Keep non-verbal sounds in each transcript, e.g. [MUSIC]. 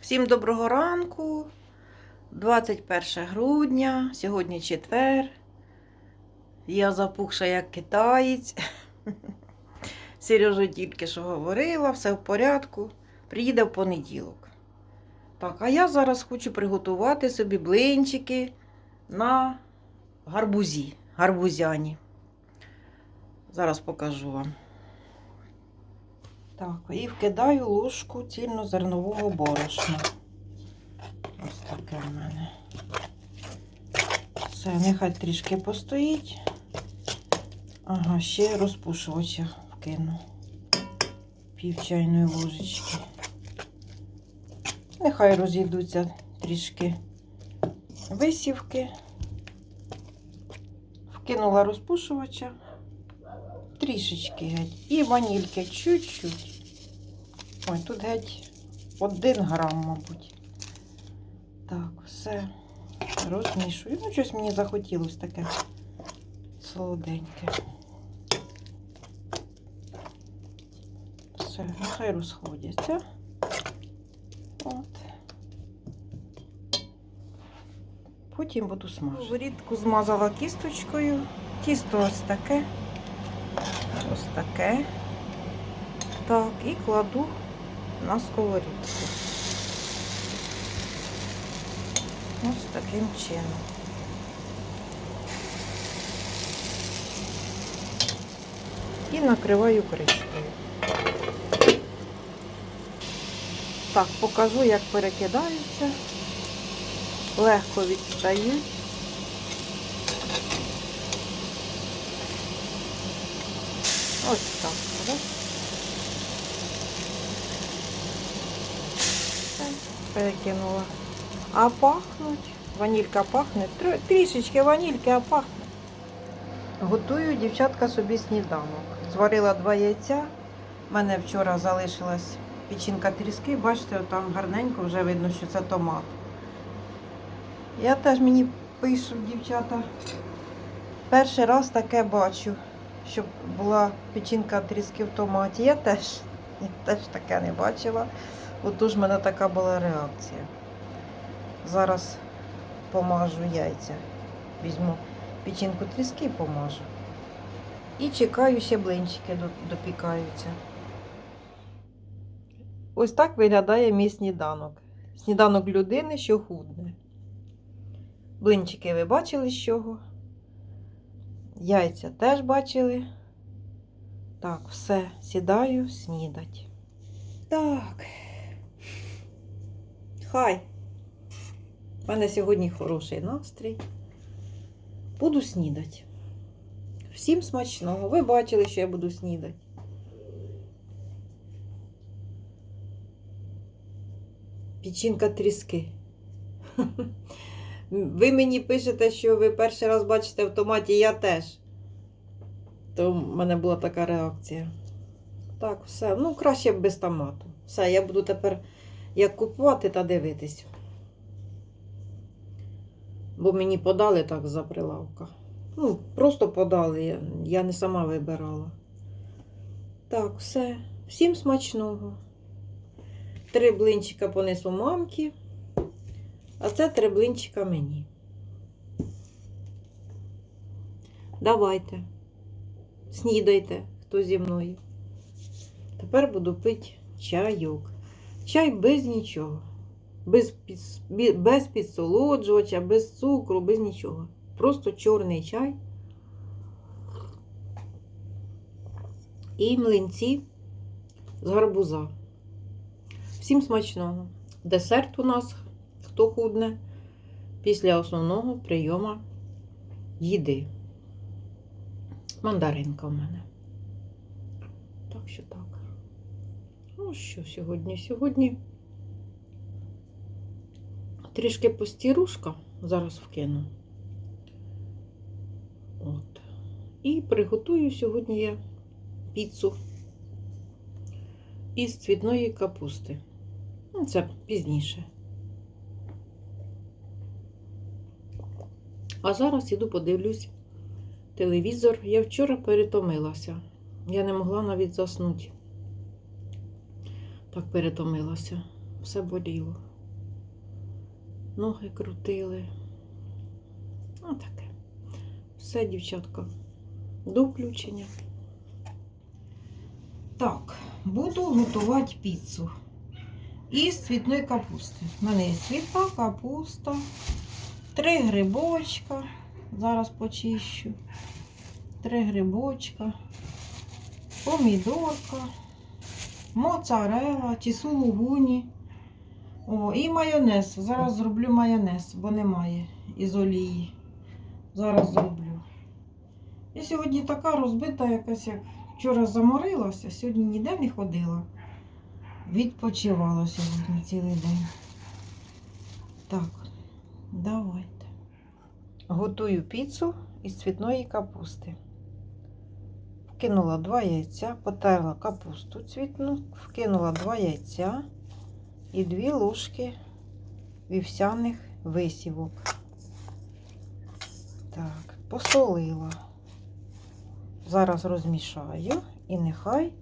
Всім доброго ранку. 21 грудня, сьогодні четвер. Я запухша як китаєць. [LAUGHS] Сережа тільки що говорила, все в порядку. Приїде в понеділок. Так, а я зараз хочу приготувати собі блинчики на гарбузі, гарбузяні. Зараз покажу вам. Так, і вкидаю ложку цільнозернового борошна. Ось таке в мене. Все, нехай трішки постоїть. Ага, ще розпушувача вкину. Пів чайної ложечки. Нехай розійдуться трішки висівки. Вкинула розпушувача. Трішечки геть. І ванільки чуть-чуть. Ой, тут геть один грам, мабуть. Так, все розмішую. Ну, щось мені захотілося таке солоденьке. Все, нехай розходяться. От. Потім буду смажити. Сковорідку змазала кісточкою. Тісто ось таке. Ось таке. Так, і кладу на сковорідку. Ось таким чином. І накриваю кришкою. Так, покажу, як перекидаються. Легко відстають. Ось так. Раз. Все, Перекинула. А пахнуть. Ванілька пахне. Трішечки ванільки, а пахне. Готую дівчатка собі сніданок. Зварила два яйця. У мене вчора залишилась печінка тріски. Бачите, там гарненько вже видно, що це томат. Я теж мені пишуть, дівчата. Перший раз таке бачу, щоб була печінка тріски в томаті. Я теж, я теж таке не бачила. Отож в мене така була реакція. Зараз помажу яйця. Візьму печінку тріски і помажу. І чекаю, ще блинчики допікаються. Ось так виглядає мій сніданок. Сніданок людини, що худне. Блинчики ви бачили з чого? Яйця теж бачили. Так, все, сідаю снідать. Так. Хай. У мене сьогодні хороший настрій. Буду снідати. Всім смачного. Ви бачили, що я буду снідати. Печінка тріски. Ви мені пишете, що ви перший раз бачите в томаті, я теж. То в мене була така реакція. Так, все. Ну, краще без томату. Все, я буду тепер як купувати та дивитись. Бо мені подали так за прилавка. Ну, просто подали, я, не сама вибирала. Так, все. Всім смачного. Три блинчика понесу мамки, а це три блинчика мені. Давайте. Снідайте, хто зі мною. Тепер буду пити чайок. Чай без нічого. Без, без підсолоджувача, без цукру, без нічого. Просто чорний чай. І млинці з гарбуза. Всім смачного. Десерт у нас, хто худне, після основного прийому їди. Мандаринка в мене. Так що так. Ну що сьогодні? Сьогодні трішки постірушка. Зараз вкину. От. І приготую сьогодні я піцу із цвітної капусти. Ну, це пізніше. А зараз іду подивлюсь телевізор. Я вчора перетомилася. Я не могла навіть заснути. Так перетомилася. Все боліло. ноги крутили. Ну таке. Все, дівчатка, до включення. Так, буду готувати піцу із цвітної капусти. У мене є цвітна капуста, три грибочка. Зараз почищу. Три грибочка, помідорка, моцарела чи сулугуні. О, і майонез. Зараз зроблю майонез, бо немає із олії. Зараз зроблю. І сьогодні така розбита якась, як вчора заморилася, сьогодні ніде не ходила. Відпочивала сьогодні цілий день. Так, давайте. Готую піцу із цвітної капусти. Вкинула два яйця, потерла капусту цвітну, вкинула два яйця і дві ложки вівсяних висівок. Так, посолила. Зараз розмішаю і нехай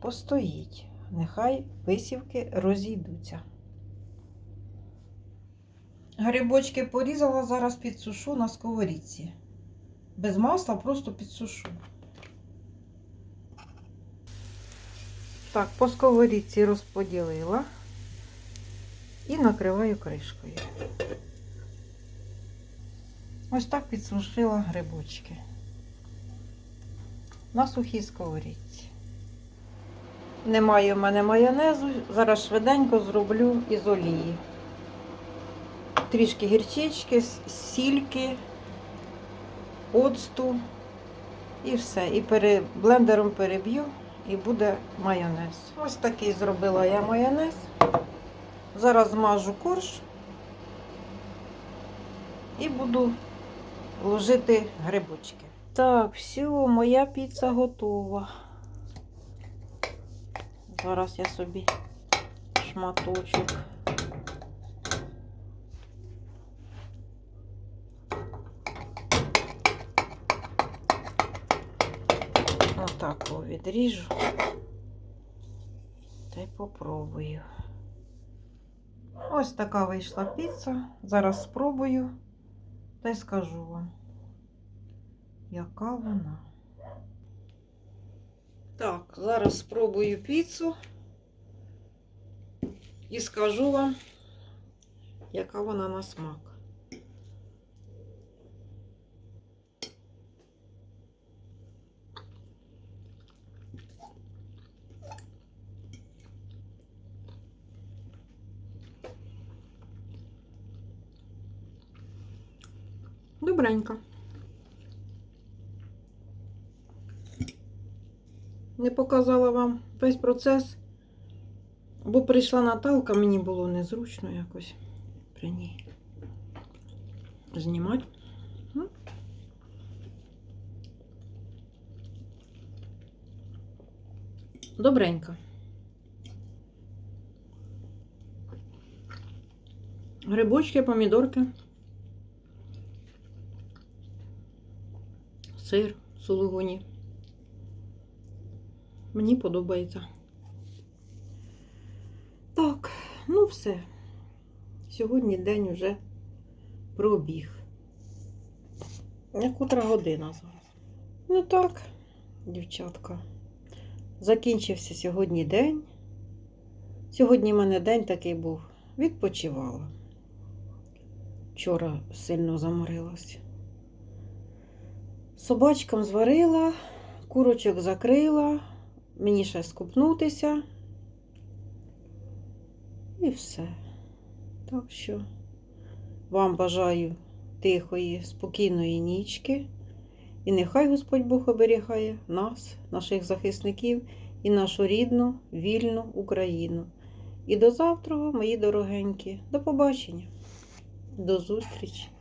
постоїть. Нехай висівки розійдуться. Грибочки порізала, зараз підсушу на сковорідці. Без масла просто підсушу. Так, по сковорідці розподілила і накриваю кришкою. Ось так підсушила грибочки на сухій сковорідці. Немає в мене майонезу, зараз швиденько зроблю із олії. Трішки гірчички, сільки, оцту і все. І пере, блендером переб'ю і буде майонез. Ось такий зробила я майонез. Зараз змажу корж і буду ложити грибочки. Так, все, моя піца готова. Зараз я собі шматочок. Отак його відріжу. Та й попробую. Ось така вийшла піца. Зараз спробую та й скажу вам, яка вона. Так, зараз спробую піцу і скажу вам, яка вона на смак. Добренько. Не показала вам весь процес, бо прийшла Наталка, мені було незручно якось при ній знімати. Добренько. Грибочки, помідорки. Сир, сулугуні. Мені подобається. Так, ну все. Сьогодні день вже пробіг. Котра година зараз. Ну так, дівчатка. Закінчився сьогодні день. Сьогодні в мене день такий був. Відпочивала. Вчора сильно заморилась. Собачкам зварила, курочок закрила, мені ще скупнутися. І все. Так що вам бажаю тихої, спокійної нічки. І нехай Господь Бог оберігає нас, наших захисників і нашу рідну, вільну Україну. І до завтра, мої дорогенькі. До побачення. До зустрічі!